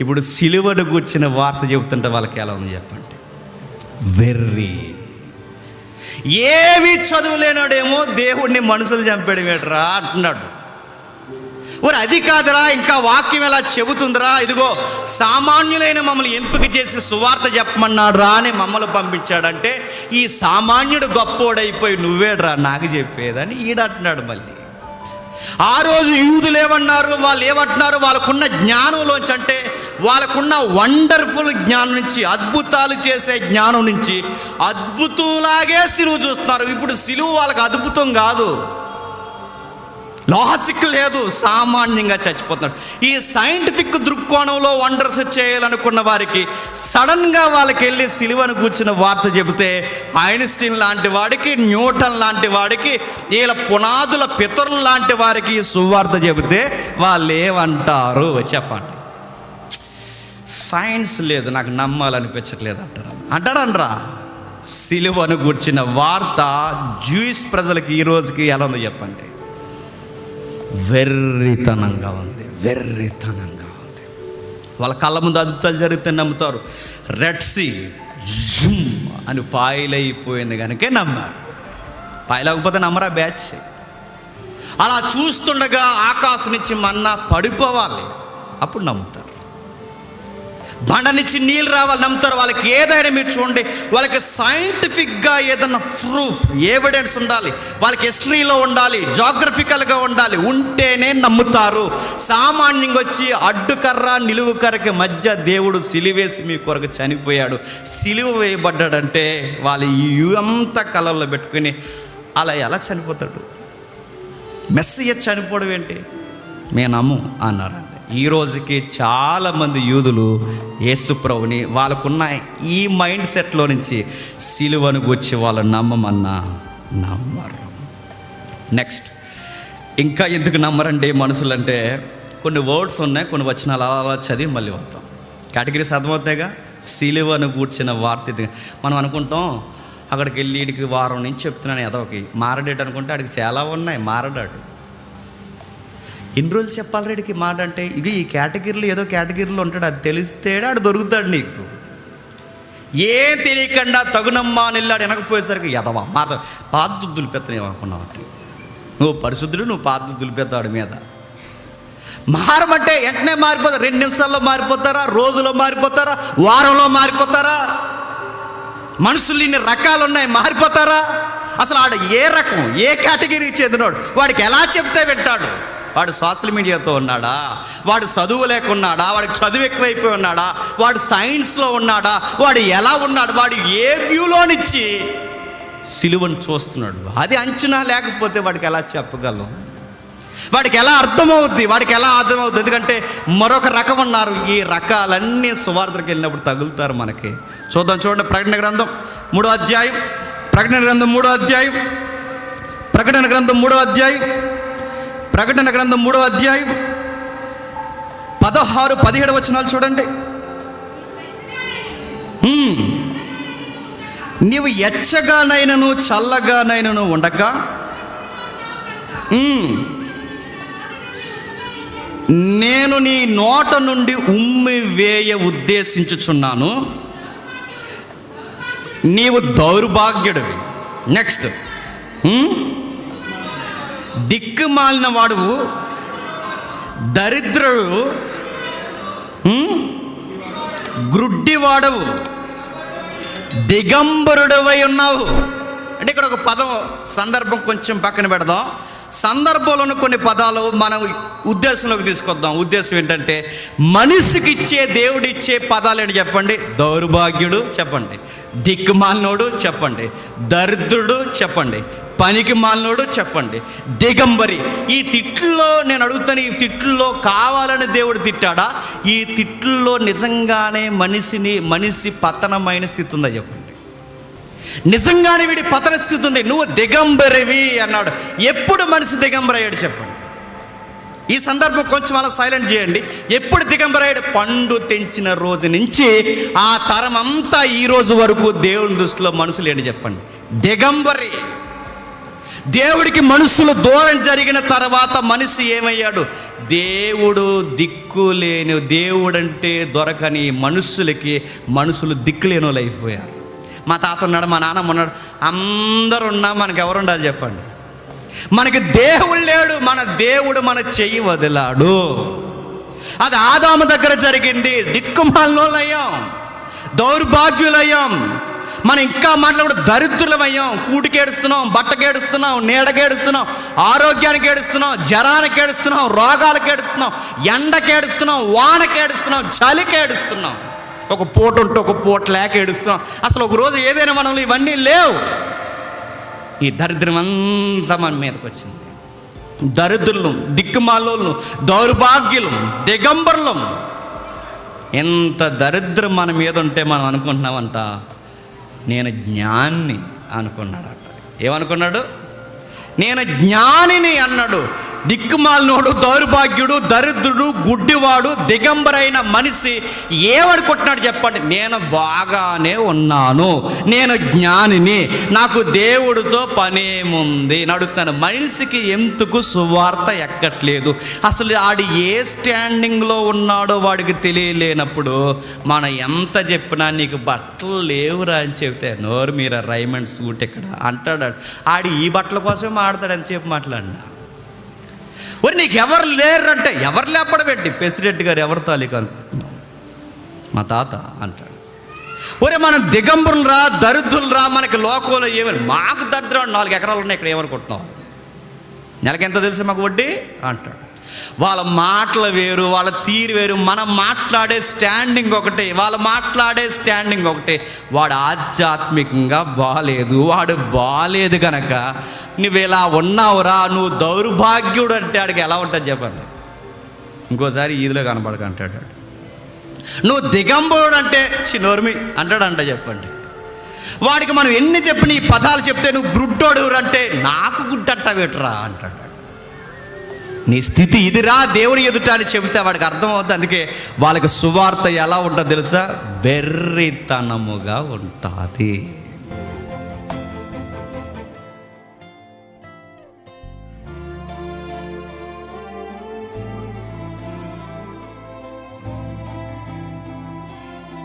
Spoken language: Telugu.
ఇప్పుడు సిలువను కూర్చిన వార్త చెబుతుంటే వాళ్ళకి ఎలా ఉంది చెప్పండి. వెర్రి. ఏమి చదువులేనాడేమో దేవుణ్ణి మనుషులు చంపాడు వేటరా అంటున్నాడు. మరి అది కాదురా ఇంకా వాక్యం ఎలా చెబుతుందిరా? ఇదిగో సామాన్యులైన మమ్మల్ని ఎంపిక చేసి సువార్త చెప్పమన్నాడు రా అని మమ్మల్ని పంపించాడంటే ఈ సామాన్యుడు గొప్పోడైపోయి నువ్వేడ్రా నాకు చెప్పేదని ఈడంటున్నాడు మళ్ళీ. ఆ రోజు యూదులు ఏమన్నారు? వాళ్ళు ఏమంటున్నారు? వాళ్ళకున్న జ్ఞానంలోంచి అంటే వాళ్ళకున్న వండర్ఫుల్ జ్ఞానం నుంచి అద్భుతాలు చేసే జ్ఞానం నుంచి అద్భుతంలాగే సిలువు చూస్తున్నారు. ఇప్పుడు సిలువు వాళ్ళకి అద్భుతం కాదు. లాజిక్ లేదు. సామాన్యంగా చచ్చిపోతున్నారు. ఈ సైంటిఫిక్ దృక్కోణంలో వండర్స్ చేయాలనుకున్న వారికి సడన్గా వాళ్ళకి వెళ్ళి సిలువను కూర్చున్న వార్త చెబితే ఐన్స్టీన్ లాంటి వాడికి న్యూటన్ లాంటి వాడికి వీళ్ళ పునాదుల పితరులు లాంటి వారికి సువార్త చెబితే వాళ్ళు ఏమంటారు చెప్పండి. సైన్స్ లేదు నాకు నమ్మాలనిపించట్లేదు అంటారు. అంటారనరా? సిలువను కూర్చిన వార్త జూయిస్ ప్రజలకి ఈ రోజుకి ఎలా ఉందో చెప్పండి. వెర్రితనంగా ఉంది వెర్రితనంగా ఉంది. వాళ్ళ కళ్ళ ముందు అద్భుతాలు జరిగితే నమ్ముతారు. రెడ్సీ జుమ్ అని పాయలైపోయింది కనుకే నమ్మారు. పాయలేకపోతే నమ్మరా బ్యాచ్? అలా చూస్తుండగా ఆకాశం నుంచి మన్నా పడిపోవాలి. అప్పుడు నమ్ముతారు. బండ నుంచి నీళ్ళు రావాలి నమ్ముతారు. వాళ్ళకి ఏదైనా మీరు చూడండి వాళ్ళకి సైంటిఫిక్గా ఏదైనా ప్రూఫ్ ఎవిడెన్స్ ఉండాలి. వాళ్ళకి హిస్టరీలో ఉండాలి జాగ్రఫికల్గా ఉండాలి. ఉంటేనే నమ్ముతారు. సామాన్యంగా వచ్చి అడ్డుకర్ర నిలువుకర్రకి మధ్య దేవుడు సిలివేసి మీ కొరకు చనిపోయాడు. సిలువ వేయబడ్డాడంటే వాళ్ళు ఈ కలర్లో పెట్టుకుని అలా ఎలా చనిపోతాడు? మెస్సయ్య చనిపోవడం ఏంటి? మేము నమ్ము అన్నారు. ఈ రోజుకి చాలామంది యూదులు యేసుప్రభుని వాళ్ళకున్న ఈ మైండ్ సెట్లో నుంచి సిలువను గుచ్చి వాళ్ళు నమ్మమన్నా నమ్మరు. నెక్స్ట్ ఇంకా ఎందుకు నమ్మరండి మనుషులంటే కొన్ని వర్డ్స్ ఉన్నాయి కొన్ని వచనాలు అలా అలా చదివి మళ్ళీ వస్తాం కేటగిరీస్ అర్థమవుతాయిగా? సిలువను కూర్చిన వార్త మనం అనుకుంటాం అక్కడికి వెళ్ళి వారం నుంచి చెప్తున్నాను ఎదవకి మారడేటు అనుకుంటే అక్కడికి చాలా ఉన్నాయి మారడాడు. ఎన్ని రోజులు చెప్పాలి రెడ్డికి మాట అంటే ఇది ఈ కేటగిరీలో ఏదో కేటగిరీలో ఉంటాడు అది తెలిస్తే ఆడు దొరుకుతాడు నీకు. ఏం తెలియకుండా తగునమ్మా నిల్లాడు వెనకపోయేసరికి ఎదవా మాట పాత దులిపెత్తని అనుకున్నావు నువ్వు పరిశుద్ధుడు నువ్వు పాత దులిపెత్తాడు మీద. మారమంటే వెంటనే మారిపోతారు రెండు నిమిషాల్లో మారిపోతారా రోజులో మారిపోతారా వారంలో మారిపోతారా? మనుషులు ఇన్ని రకాలు ఉన్నాయి మారిపోతారా? అసలు ఆడ ఏ రకం ఏ కేటగిరీకి చెందినోడు వాడికి ఎలా చెప్తే వింటాడు? వాడు సోషల్ మీడియాతో ఉన్నాడా? వాడు చదువు లేకున్నాడా? వాడికి చదువు ఎక్కువైపోయి ఉన్నాడా? వాడు సైన్స్లో ఉన్నాడా? వాడు ఎలా ఉన్నాడు? వాడు ఏ వ్యూలోనిచ్చి సిలువను చూస్తున్నాడు? అది అంచనా లేకపోతే వాడికి ఎలా చెప్పగలం? వాడికి ఎలా అర్థమవుద్ది? వాడికి ఎలా అర్థమవుద్ది? ఎందుకంటే మరొక రకం ఉన్నారు. ఈ రకాలన్నీ సువార్థకి వెళ్ళినప్పుడు తగులుతారు మనకి. చూద్దాం చూడండి ప్రకటన గ్రంథం మూడో అధ్యాయం. ప్రకటన గ్రంథం మూడో అధ్యాయం. ప్రకటన గ్రంథం మూడో అధ్యాయం. ప్రకటన గ్రంథం మూడో అధ్యాయం పదహారు పదిహేడు వచనాలు చూడండి. నీవు ఎచ్చగానైనను చల్లగానైనను ఉండక. నేను నీ నోట నుండి ఉమ్మి వేయ ఉద్దేశించుచున్నాను. నీవు దౌర్భాగ్యుడివి. నెక్స్ట్ దిక్కుమాలిన వాడువు దరిద్రుడు గ్రుడ్డివాడవు దిగంబరుడవై ఉన్నావు. అంటే ఇక్కడ ఒక పదం సందర్భం కొంచెం పక్కన పెడదాం. సందర్భంలోని కొన్ని పదాలు మనం ఉద్దేశంలోకి తీసుకొద్దాం. ఉద్దేశం ఏంటంటే మనిషికి ఇచ్చే దేవుడు ఇచ్చే పదాలు ఏంటి చెప్పండి? దౌర్భాగ్యుడు చెప్పండి. దిక్కుమాలినోడు చెప్పండి. దరిద్రుడు చెప్పండి. పనికి మాలినోడు చెప్పండి. దిగంబరి ఈ తిట్లలో నేను అడుగుతాను ఈ తిట్లలో కావాలని దేవుడు తిట్టాడా? ఈ తిట్లలో నిజంగానే మనిషిని మనిషి పతనమైన స్థితి ఉందా చెప్పండి. నిజంగానే వీడి పతన స్థితి ఉంది. నువ్వు దిగంబరివి అన్నాడు. ఎప్పుడు మనిషి దిగంబరయ్యాడు చెప్పండి. ఈ సందర్భం కొంచెం అలా సైలెంట్ చేయండి. ఎప్పుడు దిగంబరాయుడు పండు తెంచిన రోజు నుంచి ఆ తరం అంతా ఈ రోజు వరకు దేవుని దృష్టిలో మనుషులు ఏంటి చెప్పండి? దిగంబరి. దేవుడికి మనుషులు దూరం జరిగిన తర్వాత మనిషి ఏమయ్యాడు? దేవుడు దిక్కు లేని దేవుడంటే దొరకని మనుషులకి మనుషులు దిక్కులేని వాళ్ళు అయిపోయారు. మా తాత ఉన్నాడు మా నాన్నమ్మ ఉన్నాడు అందరు ఉన్నా మనకి ఎవరు ఉండాలి చెప్పండి? మనకి దేవుడు లేడు మన దేవుడు మన చెయ్యి వదిలాడు. అది ఆదాము దగ్గర జరిగింది దిక్కుమాలయ్యాం దౌర్భాగ్యులయ్యాం. మనం ఇంకా మాట్లాడు దరిద్రులమయ్యాం. కూటికేడుస్తున్నాం బట్టకేడుస్తున్నాం నీడకేడుస్తున్నాం ఆరోగ్యానికి ఏడుస్తున్నాం జరానికి ఏడుస్తున్నాం రోగాలకు ఏడుస్తున్నాం ఎండకేడుస్తున్నాం వానకేడుస్తున్నాం చలికేడుస్తున్నాం. ఒక పూట ఉంటే ఒక పూట లేక ఏడుస్తున్నాం. అసలు ఒక రోజు ఏదైనా మనలో ఇవన్నీ లేవు. ఈ దరిద్రం అంతా మన మీదకి వచ్చింది దరిద్రులు దిక్కుమాలోళ్ళు దౌర్భాగ్యులం దిగంబరులం. ఎంత దరిద్రం మన మీద ఉంటే మనం అనుకుంటున్నామంట. నేను జ్ఞాన్ని అనుకున్నాడట. ఏమనుకున్నాడు? నేను జ్ఞానిని అన్నాడు. దిక్కుమాలినోడు దౌర్భాగ్యుడు దరిద్రుడు గుడ్డివాడు దిగంబరైన మనిషి ఏమనుకుంటున్నాడు చెప్పండి? నేను బాగానే ఉన్నాను. నేను జ్ఞానిని. నాకు దేవుడితో పనేముంది. నడుతున్నాను మనిషికి ఎందుకు సువార్త ఎక్కట్లేదు? అసలు ఆడు ఏ స్టాండింగ్లో ఉన్నాడో వాడికి తెలియలేనప్పుడు మనం ఎంత చెప్పినా నీకు బట్టలు లేవురా అని చెబితే నోరు మీరా రైమండ్ సూట్ ఇక్కడ అంటాడు. ఆడు ఈ బట్టల కోసమే మాడతాడు చెప్పి మాట్లాడినా. ఒరి నీకు ఎవరు లేరంటే ఎవరు లేపడం పెట్టి పెసిరెడ్డి గారు ఎవరు తాలిక మా తాత అంటాడు. ఒరే మనం దిగంబరులు రా దరిద్రులు రా మనకి లోకంలో ఏమని మాకు దరిద్రం నాలుగు ఎకరాలు ఉన్నాయి ఇక్కడ ఏమనుకుంటున్నాం నెలకి ఎంత తెలుసు మాకు వడ్డీ? అంటాడు. వాళ్ళ మాటలు వేరు వాళ్ళ తీరు వేరు మనం మాట్లాడే స్టాండింగ్ ఒకటే వాళ్ళ మాట్లాడే స్టాండింగ్ ఒకటే. వాడు ఆధ్యాత్మికంగా బాగాలేదు వాడు బాగాలేదు కనుక నువ్వు ఇలా ఉన్నావురా నువ్వు దౌర్భాగ్యుడు అంటే ఆడికి ఎలా ఉంటుంది చెప్పండి. ఇంకోసారి ఈదిలో కనపడక అంటాడు నువ్వు దిగంబరుడు అంటే చిన్నోర్మి అంటాడంట చెప్పండి. వాడికి మనం ఎన్ని చెప్పిన ఈ పదాలు చెప్తే నువ్వు గుడ్డోడు అంటే నాకు గుడ్డట్ట వేటరా అంటాడు. నీ స్థితి ఇదిరా దేవుని ఎదుట అని చెబితే వాడికి అర్థమవుతుంది అందుకే వాళ్ళకి సువార్త ఎలా ఉంటుందో తెలుసా? వెర్రితనముగా ఉంటుంది.